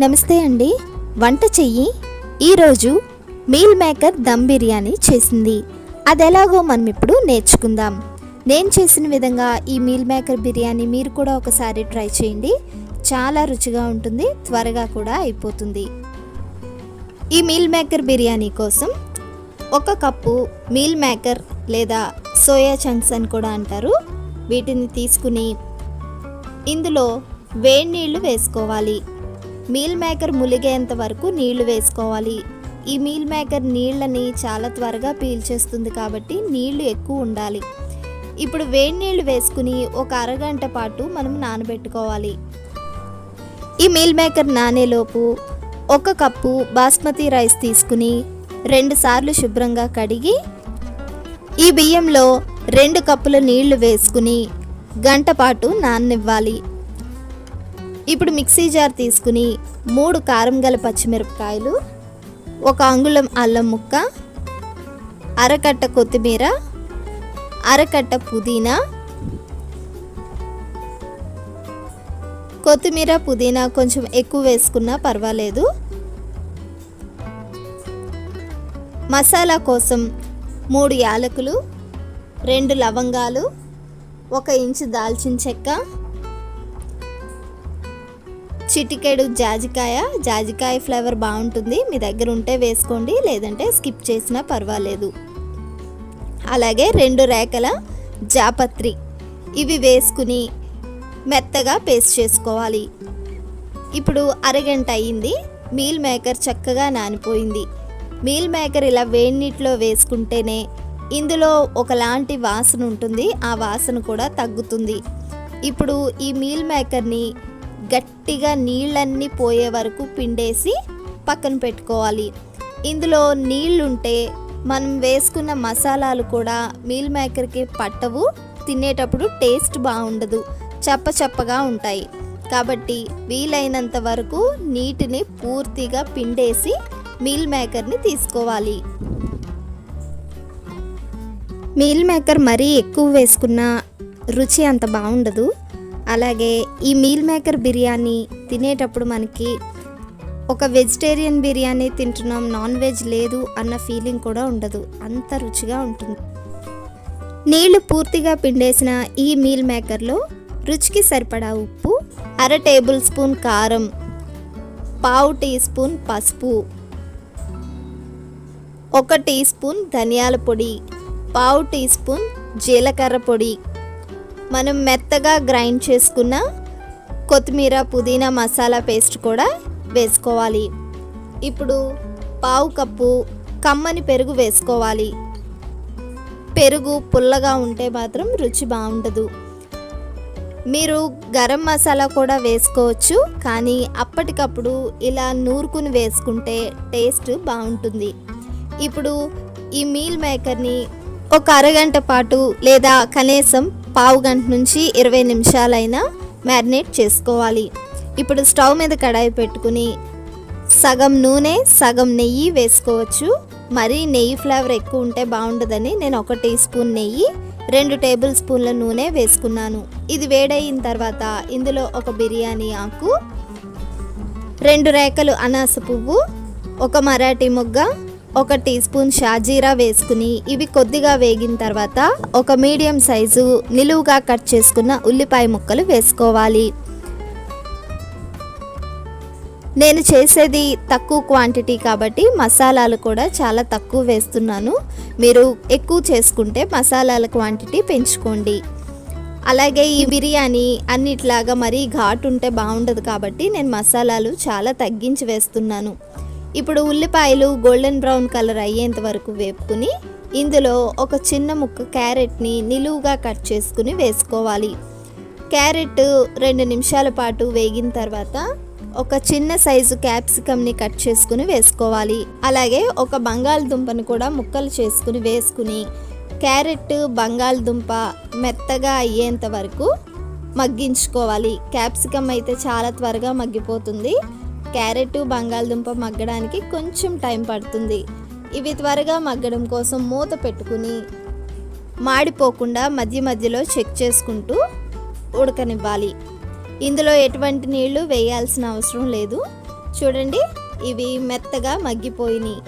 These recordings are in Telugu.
నమస్తే అండి. వంట చెయ్యి. ఈరోజు మీల్ మేకర్ దమ్ బిర్యానీ చేసింది. అది ఎలాగో మనం ఇప్పుడు నేర్చుకుందాం. నేను చేసిన విధంగా ఈ మీల్ మేకర్ బిర్యానీ మీరు కూడా ఒకసారి ట్రై చేయండి. చాలా రుచిగా ఉంటుంది త్వరగా కూడా అయిపోతుంది. ఈ మీల్ మేకర్ బిర్యానీ కోసం ఒక కప్పు మీల్ మేకర్ లేదా సోయా చంక్స్ అని కూడా అంటారు. వీటిని తీసుకుని ఇందులో వేడి నీళ్ళు వేసుకోవాలి. మీల్ మేకర్ ములిగేంత వరకు నీళ్ళు వేసుకోవాలి. ఈ మీల్ మేకర్ నీళ్ళని చాలా త్వరగా పీల్చేస్తుంది కాబట్టి నీళ్ళు ఎక్కువ ఉండాలి. ఇప్పుడు వేడి నీళ్ళు వేసుకుని ఒక అరగంట పాటు మనం నానబెట్టుకోవాలి. ఈ మీల్ మేకర్ నానేలోపు ఒక కప్పు బాస్మతి రైస్ తీసుకుని రెండు సార్లు శుభ్రంగా కడిగి ఈ బియ్యంలో రెండు కప్పుల నీళ్ళు వేసుకుని గంట పాటు నాననివ్వాలి. ఇప్పుడు మిక్సీ జార్ తీసుకుని మూడు కారం గల పచ్చిమిరపకాయలు ఒక అంగుళం అల్లం ముక్క అరకట్ట కొత్తిమీర అరకట్ట పుదీనా కొత్తిమీర పుదీనా కొంచెం ఎక్కువ వేసుకున్నా పర్వాలేదు. మసాలా కోసం మూడు యాలకులు రెండు లవంగాలు ఒక ఇంచు దాల్చిన చెక్క చిటికెడు జాజికాయ. జాజికాయ ఫ్లేవర్ బాగుంటుంది. మీ దగ్గర ఉంటే వేసుకోండి. లేదంటే స్కిప్ చేసినా పర్వాలేదు. అలాగే రెండు రేఖల జాపత్రి. ఇవి వేసుకుని మెత్తగా పేస్ట్ చేసుకోవాలి. ఇప్పుడు అరగంట అయ్యింది మీల్ మేకర్ చక్కగా నానిపోయింది. మీల్ మేకర్ ఇలా వేడి నీటిలో వేసుకుంటేనే ఇందులో ఒకలాంటి వాసన ఉంటుంది. ఆ వాసన కూడా తగ్గుతుంది. ఇప్పుడు ఈ మీల్ మేకర్ని గట్టిగా నీళ్ళన్నీ పోయే వరకు పిండేసి పక్కన పెట్టుకోవాలి. ఇందులో నీళ్ళుంటే మనం వేసుకున్న మసాలాలు కూడా మీల్ మేకర్కి పట్టవు. తినేటప్పుడు టేస్ట్ బాగుండదు. చప్ప చప్పగా ఉంటాయి. కాబట్టి వీలైనంత వరకు నీటిని పూర్తిగా పిండేసి మీల్ మేకర్ని తీసుకోవాలి. మీల్ మేకర్ మరీ ఎక్కువ వేసుకున్న రుచి అంత బాగుండదు. అలాగే ఈ మీల్ మేకర్ బిర్యానీ తినేటప్పుడు మనకి ఒక వెజిటేరియన్ బిర్యానీ తింటున్నాం నాన్ వెజ్ లేదు అన్న ఫీలింగ్ కూడా ఉండదు. అంత రుచిగా ఉంటుంది. నీళ్ళు పూర్తిగా పిండేసిన ఈ మీల్ మేకర్లో రుచికి సరిపడా ఉప్పు అర టేబుల్ స్పూన్ కారం పావు టీ స్పూన్ పసుపు ఒక టీ స్పూన్ ధనియాల పొడి పావు టీ స్పూన్ జీలకర్ర పొడి మనం మెత్తగా గ్రైండ్ చేసుకున్న కొత్తిమీర పుదీనా మసాలా పేస్ట్ కూడా వేసుకోవాలి. ఇప్పుడు పావు కప్పు కమ్మని పెరుగు వేసుకోవాలి. పెరుగు పుల్లగా ఉంటే మాత్రం రుచి బాగుండదు. మీరు గరం మసాలా కూడా వేసుకోవచ్చు కానీ అప్పటికప్పుడు ఇలా నూరుకుని వేసుకుంటే టేస్ట్ బాగుంటుంది. ఇప్పుడు ఈ మీల్ మేకర్ని ఒక అరగంట పాటు లేదా కనీసం పావు గంట నుంచి ఇరవై నిమిషాలైనా మ్యారినేట్ చేసుకోవాలి. ఇప్పుడు స్టవ్ మీద కడాయి పెట్టుకుని సగం నూనె సగం నెయ్యి వేసుకోవచ్చు. మరీ నెయ్యి ఫ్లేవర్ ఎక్కువ ఉంటే బాగుండదని నేను ఒక టీ స్పూన్ నెయ్యి రెండు టేబుల్ స్పూన్ల నూనె వేసుకున్నాను. ఇది వేడయిన తర్వాత ఇందులో ఒక బిర్యానీ ఆకు రెండు రేఖలు అనాస పువ్వు ఒక మరాఠీ మొగ్గ ఒక టీ స్పూన్ షాజీరా వేసుకుని ఇవి కొద్దిగా వేగిన తర్వాత ఒక మీడియం సైజు నిలువుగా కట్ చేసుకున్న ఉల్లిపాయ ముక్కలు వేసుకోవాలి. నేను చేసేది తక్కువ క్వాంటిటీ కాబట్టి మసాలాలు కూడా చాలా తక్కువ వేస్తున్నాను. మీరు ఎక్కువ చేసుకుంటే మసాలాల క్వాంటిటీ పెంచుకోండి. అలాగే ఈ బిర్యానీ అన్నిట్లాగా మరీ ఘాటు ఉంటే బాగుండదు కాబట్టి నేను మసాలాలు చాలా తగ్గించి వేస్తున్నాను. ఇప్పుడు ఉల్లిపాయలు గోల్డెన్ బ్రౌన్ కలర్ అయ్యేంత వరకు వేపుకుని ఇందులో ఒక చిన్న ముక్క క్యారెట్ని నిలువుగా కట్ చేసుకుని వేసుకోవాలి. క్యారెట్ రెండు నిమిషాల పాటు వేగిన తర్వాత ఒక చిన్న సైజు క్యాప్సికమ్ని కట్ చేసుకుని వేసుకోవాలి. అలాగే ఒక బంగాళదుంపను కూడా ముక్కలు చేసుకుని వేసుకుని క్యారెట్ బంగాళదుంప మెత్తగా అయ్యేంత వరకు మగ్గించుకోవాలి. క్యాప్సికమ్ అయితే చాలా త్వరగా మగ్గిపోతుంది. క్యారెట్ బంగాళదుంప మగ్గడానికి కొంచెం టైం పడుతుంది. ఇవి త్వరగా మగ్గడం కోసం మూత పెట్టుకుని మాడిపోకుండా మధ్య మధ్యలో చెక్ చేసుకుంటూ ఉడకనివ్వాలి. ఇందులో ఎటువంటి నీళ్ళు వేయాల్సిన అవసరం లేదు. చూడండి ఇవి మెత్తగా మగ్గిపోయినాయి.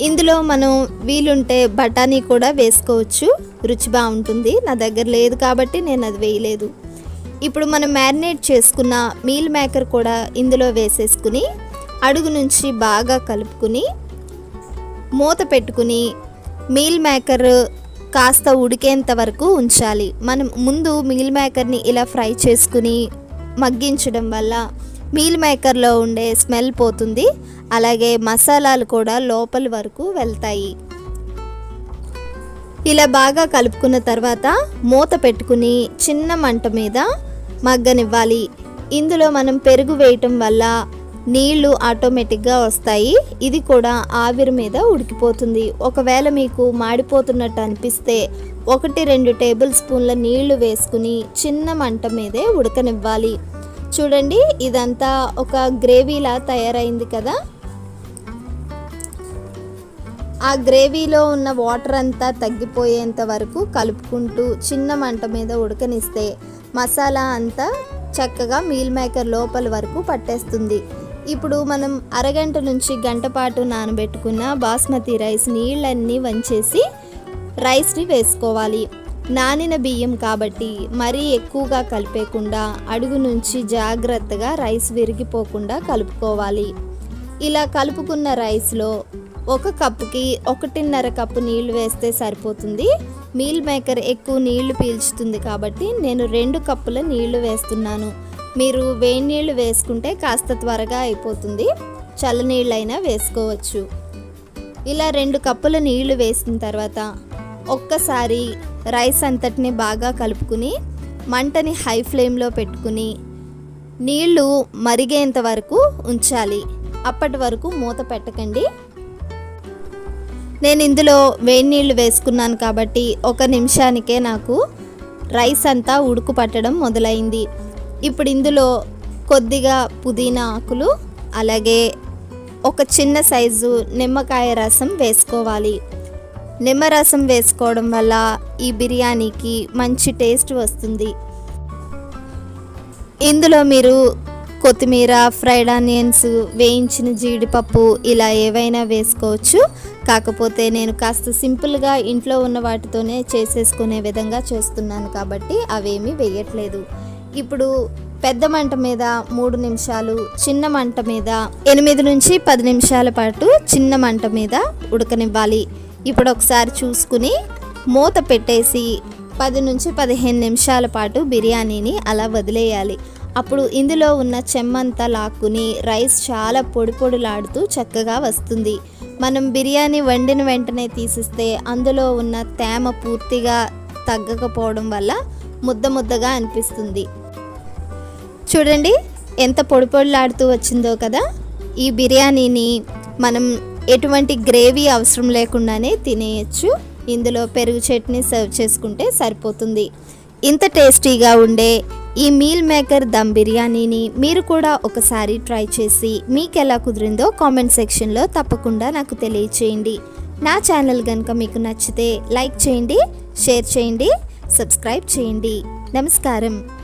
ఇందులో మనం వీలుంటే బఠానీ కూడా వేసుకోవచ్చు. రుచి బాగుంటుంది. నా దగ్గర లేదు కాబట్టి నేను అది వేయలేదు. ఇప్పుడు మనం మ్యారినేట్ చేసుకున్న మీల్ మేకర్ కూడా ఇందులో వేసేసుకుని అడుగు నుంచి బాగా కలుపుకుని మూత పెట్టుకుని మీల్ మేకర్ కాస్త ఉడికేంత వరకు ఉంచాలి. మనం ముందు మీల్ మేకర్ని ఇలా ఫ్రై చేసుకుని మగ్గించడం వల్ల మీల్ మేకర్లో ఉండే స్మెల్ పోతుంది. అలాగే మసాలాలు కూడా లోపలి వరకు వెళ్తాయి. ఇలా బాగా కలుపుకున్న తర్వాత మూత పెట్టుకుని చిన్న మంట మీద మగ్గనివ్వాలి. ఇందులో మనం పెరుగు వేయటం వల్ల నీళ్ళు ఆటోమేటిక్గా వస్తాయి. ఇది కూడా ఆవిరి మీద ఉడికిపోతుంది. ఒకవేళ మీకు మాడిపోతున్నట్టు అనిపిస్తే ఒకటి రెండు టేబుల్ స్పూన్ల నీళ్ళు వేసుకుని చిన్న మంట మీదే ఉడకనివ్వాలి. చూడండి ఇదంతా ఒక గ్రేవీలా తయారైంది కదా. ఆ గ్రేవీలో ఉన్న వాటర్ అంతా తగ్గిపోయేంత వరకు కలుపుకుంటూ చిన్న మంట మీద ఉడకనిస్తే మసాలా అంతా చక్కగా మీల్ మేకర్ లోపల వరకు పట్టేస్తుంది. ఇప్పుడు మనం అరగంట నుంచి గంట పాటు నానబెట్టుకున్న బాస్మతి రైస్ నీళ్ళన్నీ వంచేసి రైస్ని వేసుకోవాలి. నానిన బియ్యం కాబట్టి మరీ ఎక్కువగా కలిపేకుండా అడుగు నుంచి జాగ్రత్తగా రైస్ విరిగిపోకుండా కలుపుకోవాలి. ఇలా కలుపుకున్న రైస్లో ఒక కప్పుకి ఒకటిన్నర కప్పు నీళ్ళు వేస్తే సరిపోతుంది. మీల్ మేకర్ ఎక్కువ నీళ్ళు పీల్చుతుంది కాబట్టి నేను రెండు కప్పుల నీళ్ళు వేస్తున్నాను. మీరు వేడి నీళ్ళు వేసుకుంటే కాస్త త్వరగా అయిపోతుంది. చల్లనీళ్ళైనా వేసుకోవచ్చు. ఇలా రెండు కప్పుల నీళ్ళు వేసిన తర్వాత ఒక్కసారి రైస్ అంతటిని బాగా కలుపుకుని మంటని హై ఫ్లేమ్లో పెట్టుకుని నీళ్ళు మరిగేంత వరకు ఉంచాలి. అప్పటి వరకు మూత పెట్టకండి. నేను ఇందులో వేడి నీళ్ళు వేసుకున్నాను కాబట్టి ఒక నిమిషానికే నాకు రైస్ అంతా ఉడుకు పట్టడం మొదలైంది. ఇప్పుడు ఇందులో కొద్దిగా పుదీనా ఆకులు అలాగే ఒక చిన్న సైజు నిమ్మకాయ రసం వేసుకోవాలి. నిమ్మరసం వేసుకోవడం వల్ల ఈ బిర్యానీకి మంచి టేస్ట్ వస్తుంది. ఇందులో మీరు కొత్తిమీర ఫ్రైడ్ ఆనియన్స్ వేయించిన జీడిపప్పు ఇలా ఏవైనా వేసుకోవచ్చు. కాకపోతే నేను కాస్త సింపుల్గా ఇంట్లో ఉన్న వాటితోనే చేసేసుకునే విధంగా చేస్తున్నాను కాబట్టి అవేమీ వేయట్లేదు. ఇప్పుడు పెద్ద మంట మీద మూడు నిమిషాలు చిన్న మంట మీద ఎనిమిది నుంచి పది నిమిషాల పాటు చిన్న మంట మీద ఉడకనివ్వాలి. ఇప్పుడు ఒకసారి చూసుకుని మూత పెట్టేసి పది నుంచి పదిహేను నిమిషాల పాటు బిర్యానీని అలా వదిలేయాలి. అప్పుడు ఇందులో ఉన్న చెమ్మంతా లాక్కుని రైస్ చాలా పొడి పొడిలాడుతూ చక్కగా వస్తుంది. మనం బిర్యానీ వండిన వెంటనే తీసిస్తే అందులో ఉన్న తేమ పూర్తిగా తగ్గకపోవడం వల్ల ముద్ద ముద్దగా అనిపిస్తుంది. చూడండి ఎంత పొడి పొడిలాడుతూ వచ్చిందో కదా! ఈ బిర్యానీని మనం ఎటువంటి గ్రేవీ అవసరం లేకుండానే తినేయచ్చు. ఇందులో పెరుగు చట్నీ సర్వ్ చేసుకుంటే సరిపోతుంది. ఇంత టేస్టీగా ఉండే ఈ మీల్ మేకర్ దమ్ బిర్యానీని మీరు కూడా ఒకసారి ట్రై చేసి మీకు ఎలా కుదిరిందో కామెంట్ సెక్షన్లో తప్పకుండా నాకు తెలియచేయండి. నా ఛానల్ కనుక మీకు నచ్చితే లైక్ చేయండి షేర్ చేయండి సబ్స్క్రైబ్ చేయండి. నమస్కారం.